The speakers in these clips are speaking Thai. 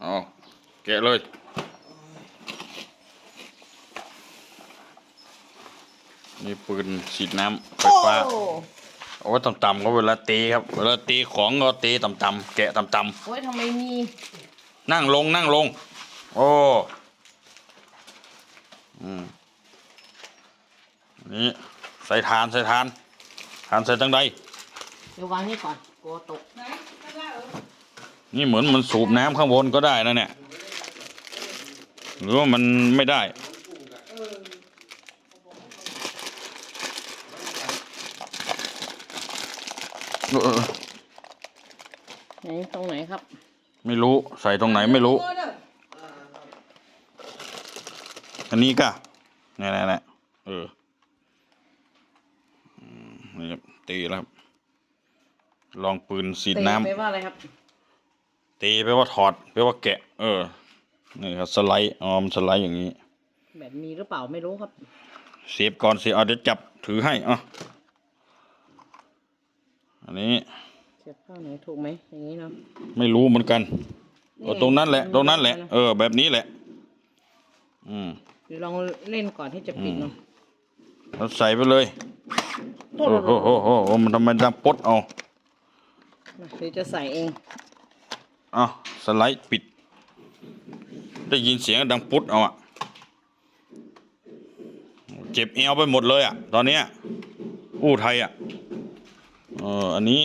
เอาแกะเลย นี่ปืนฉีดน้ำไฟฟ้าโอ้โอ้ต่ำๆก็เวลาตีครับ เวลาตีของก็ตีต่ำๆแกะต่ำโอ้ยทำไมมีๆนั่งลงนั่งลง โอ้อืมนี่ใส่ทานใส่ทานทานใส่ตั้งใด เดี๋ยววางนี่ก่อนกลัวตกนี่ เหมือนมันสูบน้ำข้างบนก็ได้นะเนี่ย หรือว่ามันไม่ได้เออไหนตรงไหนครับ ไม่รู้ใส่ตรงไหนไม่รู้ อันนี้ก็นี่นี่นี่เอออืมนี่ครับตีแล้วครับลองปืนสีดน้ำเตะไปว่าอะไรครับ ตีแปลว่าถอดแปลว่าแกะ เออนี่ครับสไลด์อ๋อมันสไลด์อย่างนี้ แบบมีหรือเปล่าไม่รู้ครับ เสียบก่อนเสียเอาเดี๋ยวจับถือให้อะอันนี้เสียบเข้าไหนถูกไหมอย่างนี้เนาะไม่รู้เหมือนกันนี่เออตรงนั้นแหละมันตรงนั้นแหละได้นะเออ แบบนี้แหละ อืมเดี๋ยวลองเล่นก่อนที่จะปิดเนาะเราใส่ไปเลยโอ้โอ้โหโอ้โหโอ้โหมันทำไมดังปดเอาเดี๋ยวจะใส่เอง อะสไลด์ปิด ได้ยินเสียงดังปุ๊ดเอาอะเจ็บเอวไปหมดเลยอะตอนเนี้ยอู้ไทยอะเอออันนี้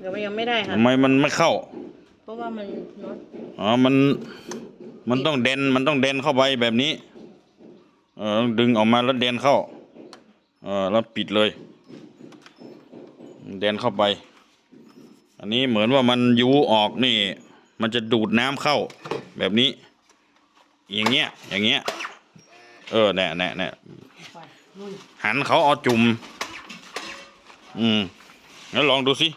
เดี๋ยวมันยังไม่ได้ค่ะทำไมมันไม่เข้า เพราะว่ามันเนาะอ๋อ มัน มันต้องเดน มันต้องเดนเข้าไปแบบนี้ เออต้องดึงออกมาแล้วเดนเข้า เออแล้วปิดเลย เดนเข้าไป อันนี้เหมือนว่ามันยูออกนี่ มันจะดูดน้ำเข้าแบบนี้ อย่างเงี้ย อย่างเงี้ย เออแน่แน่แน่หันเขาเอาจุ่ม อืมแล้วลองดูสิ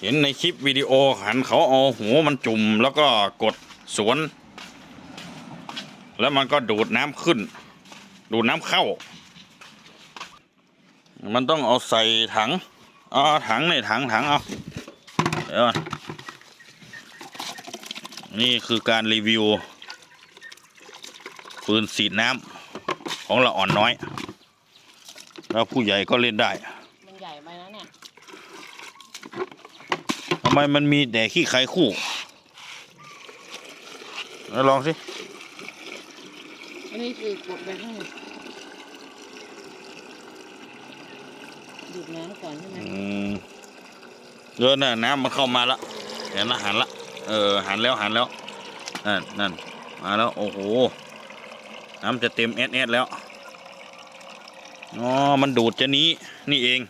เห็นในคลิปวิดีโอหันเขาเอาหัวมันจุ่มแล้วก็กดสวน แล้วมันก็ดูดน้ำขึ้น ดูดน้ำเข้า มันต้องเอาใส่ถังเอาถังในถังถังเอาเดี๋ยวก่อนนี่คือการรีวิว ปืนสีดน้ำของละอ่อนน้อย แล้วผู้ใหญ่ก็เล่นได้ มันใหญ่ไปนะเนี่ยทำไมมันมีแต่ขี้ใครคู่แล้วลองสิอันนี้คือกดไปข้างใน ดูดน้ำก่อนใช่ไหมอืมเออน่ะน้ำมันเข้ามาละเห็นละหันละ เออหันแล้วหันแล้วนั่นนั่นมาแล้วโอ้โหน้ำจะเต็มเอสเอสแล้วอ๋อมันดูดจะนี้นี่เอง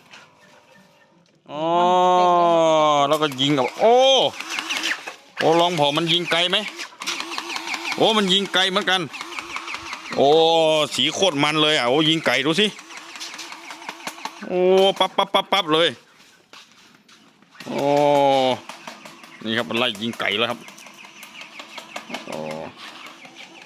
อ๋อแล้วก็ยิงกับโอ้โอ้ลองพอมันยิงไกลไหมโอ้มันยิงไกลเหมือนกัน โอ้สีโคตรมันเลยอะโอ้ยิงไก่ดูสิ โอ้ปั๊บปั๊บปั๊บปั๊บเลย โอ้ นี่ครับมันไล่ยิงไก่แล้วครับ